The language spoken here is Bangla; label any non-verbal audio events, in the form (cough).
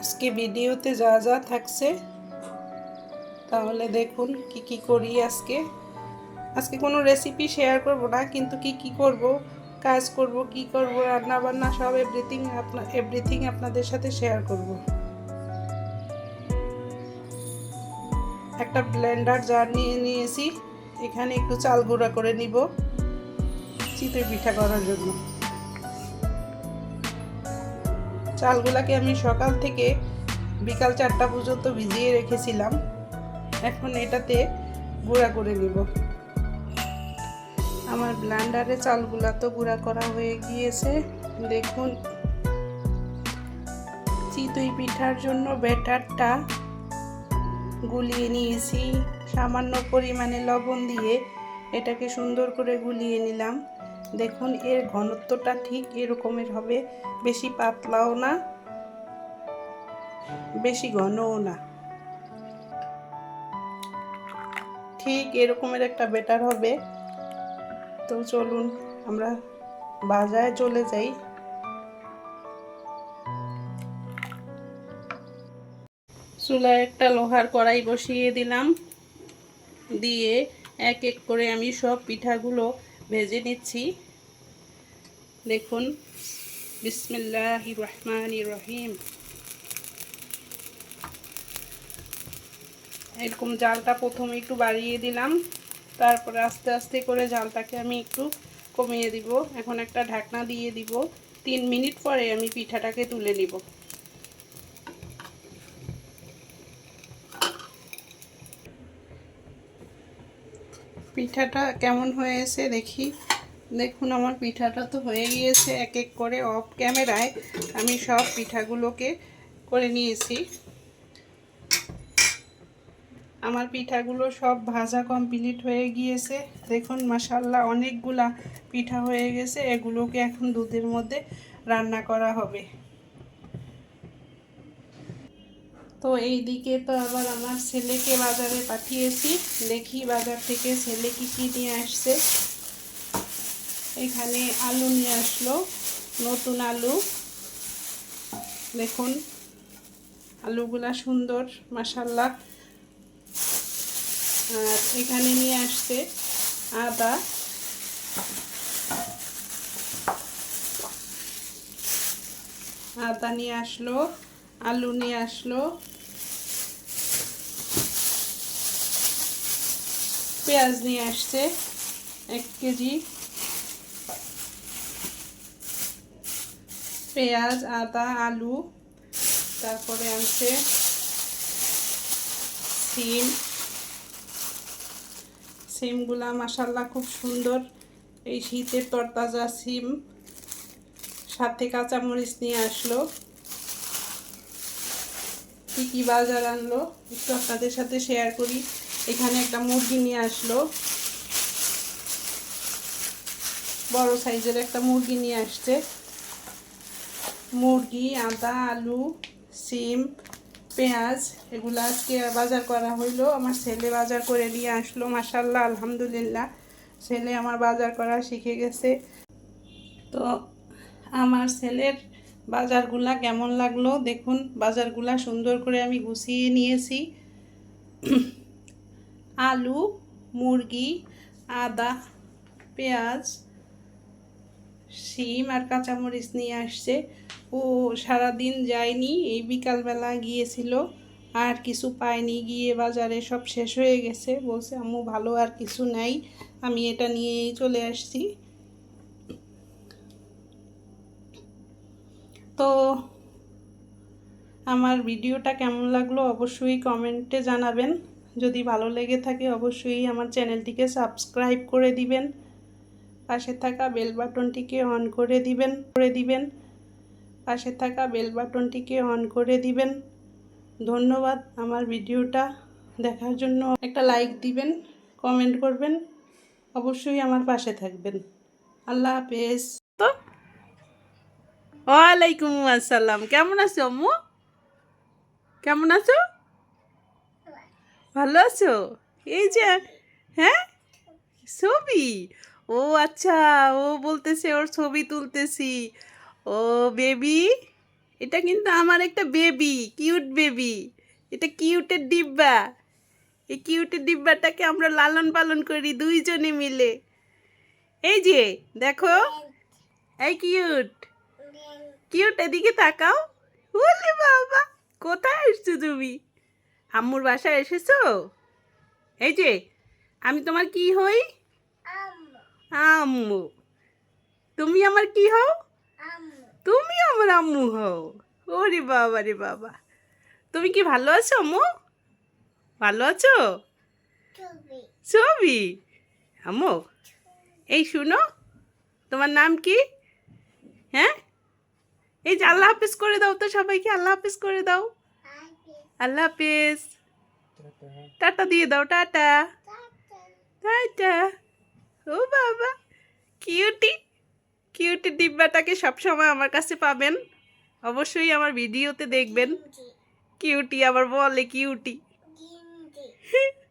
আজকে ভিডিওতে যা যা থাকছে, তাহলে দেখুন কি কি করি আজকে। আজকে কোনো রেসিপি শেয়ার করব না, কিন্তু কি কি করব, কাজ করব, কি করব রান্না বান্না সব এভরিথিং আপনার এভরিথিং আপনাদের সাথে শেয়ার করব। একটা ব্লেন্ডার জার নিয়ে নিয়েছি, এখানে একটু চাল গুঁড়া করে নিব, চিতই পিঠা করার জন্য। চালগুলাকে আমি সকাল থেকে বিকাল চারটা পর্যন্ত ভিজিয়ে রেখেছিলাম। এখন এটাতে গুঁড়া করে নিব। আমার ব্লান্ডারে চালগুলা তো গুঁড়া করা হয়ে গিয়েছে। দেখুন, চিতই পিঠার জন্য ব্যাটারটা গুলিয়ে নিয়েছি। সামান্য পরিমাণে লবণ দিয়ে এটাকে সুন্দর করে গুলিয়ে নিলাম। দেখুন, এর ঘনত্বটা ঠিক এরকমের হবে। বেশি পাতলাও না, বেশি ঘনও না। ঠিক এরকমের একটা বেটার হবে। তো চলুন, আমরা বাজারে চলে যাই। চুলায় একটা লোহার কড়াই বসিয়ে দিলাম। দিয়ে এক এক করে আমি সব পিঠাগুলো ভেজে নিচ্ছি। দেখুন, বিসমিল্লাহ রহমান রহিম। এরকম জালটা প্রথমে একটু বাড়িয়ে দিলাম, তারপরে আস্তে আস্তে করে জালটাকে আমি একটু কমিয়ে দিব। এখন একটা ঢাকনা দিয়ে দিব। তিন মিনিট পরে আমি পিঠাটাকে তুলে নিব। পিঠাটা কেমন হয়েছে দেখি। দেখুন, আমার পিঠাটা তো হয়ে গিয়েছে এক এক করে অফ ক্যামেরায় আমি সব পিঠাগুলোকে করে নিয়েছি। আমার পিঠাগুলো সব ভাজা কমপ্লিট হয়ে গিয়েছে। দেখুন মাসাল্লাহ অনেকগুলা পিঠা হয়ে গেছে। এগুলোকে এখন দুধের মধ্যে রান্না করা হবে। তো এই দিকে তো আবার আমার ছেলেকে বাজারে পাঠিয়েছি। দেখি বাজার থেকে ছেলে কি কি নিয়ে আসছে। এখানে আলু নিয়ে আসলো, নতুন আলু। দেখুন, আলুগুলা সুন্দর মাসাল্লাহ আর এখানে নিয়ে আসছে আদা। আদা নিয়ে আসলো। আলু নিয়ে আসলো। পেঁয়াজ নিয়ে আসছে, এক কেজি। পেঁয়াজ, আদা, আলু, তারপরে আনছে সিম। সিমগুলা মাসাল্লাহ খুব সুন্দর। এই শীতের তরতাজা সিম। সাথে কাঁচামরিচ নিয়ে আসলো। কী কী বাজার আনলো, একটু আপনাদের সাথে শেয়ার করি। এখানে একটা মুরগি নিয়ে আসলো। বড় সাইজের একটা মুরগি নিয়ে আসছে। মুরগি, আদা, আলু, সিম, পেঁয়াজ, এগুলো আজকে বাজার করা হইল। আমার ছেলে বাজার করে নিয়ে আসলো মাসাল্লাহ আলহামদুলিল্লাহ। ছেলে আমার বাজার করা শিখে গেছে। তো আমার ছেলের বাজারগুলা কেমন লাগল? দেখুন, বাজারগুলা সুন্দর করে আমি গুছিয়ে নিয়েছি। আলু, মুরগি, আদা, পেঁয়াজ, শিম আর কাঁচামরিচ নিয়ে আসছে। ও সারাদিন যায়নি, এই বিকালবেলা গিয়েছিল। আর কিছু পায়নি, গিয়ে বাজারে সব শেষ হয়ে গেছে। বলছে, আম্মু, ভালো আর কিছু নাই। আমি এটা নিয়েই চলে আসছি। তো আমার ভিডিওটা কেমন লাগল অবশ্যই কমেন্টে জানাবেন। যদি ভালো লেগে থাকে অবশ্যই আমার চ্যানেলটিকে সাবস্ক্রাইব করে দিবেন। পাশে থাকা বেল বাটনটিকে অন করে দিবেন করে দিবেন। পাশে থাকা বেল বাটনটিকে অন করে দিবেন। ধন্যবাদ আমার ভিডিওটা দেখার জন্য। একটা লাইক দিবেন, কমেন্ট করবেন। অবশ্যই আমার পাশে থাকবেন। আল্লাহ হাফেজ। তো ওয়ালাইকুম আসসালাম। কেমন আছো আম্মু? কেমন আছো? ভালো আছো? এই যে হ্যাঁ? ছবি? ও আচ্ছা ও বলতেছে ওর ছবি তুলতেছি। ও বেবি, এটা কিন্তু আমার একটা বেবি, কিউট বেবি। এটা কিউটের ডিব্বা। এই কিউটের ডিব্বাটাকে আমরা লালন পালন করি দুইজনে মিলে। এই যে, দেখো। এই কিউট। কিউট, এদিকে তাকাও। বলে বাবা, কোথায় এসছো তুমি? আম্মুর বাসায় এসেছ? এই যে, আমি তোমার কি হই? আম্মু। তুমি আমার কি হও? তুমি আমার আম্মু হও। ওরে বাবা রে বাবা। তুমি কি ভালো আছো, আম্মু? ভালো আছো? ছবি। আম্মু, এই শুনো, তোমার নাম কি? হ্যাঁ? এই যে আল্লাহ হাফিজ করে দাও তো সবাইকে আল্লাহ হাফিজ করে দাও। আল্লাহ হাফিজ। টাটা দিয়ে দাও টাটা। টাটা। ও বাবা কিউটি। কিউটি ডিব্বাটাকে সবসময় আমার কাছে পাবেন। অবশ্যই আমার ভিডিওতে দেখবেন। কিউটি আবার বলে কিউটি। (laughs)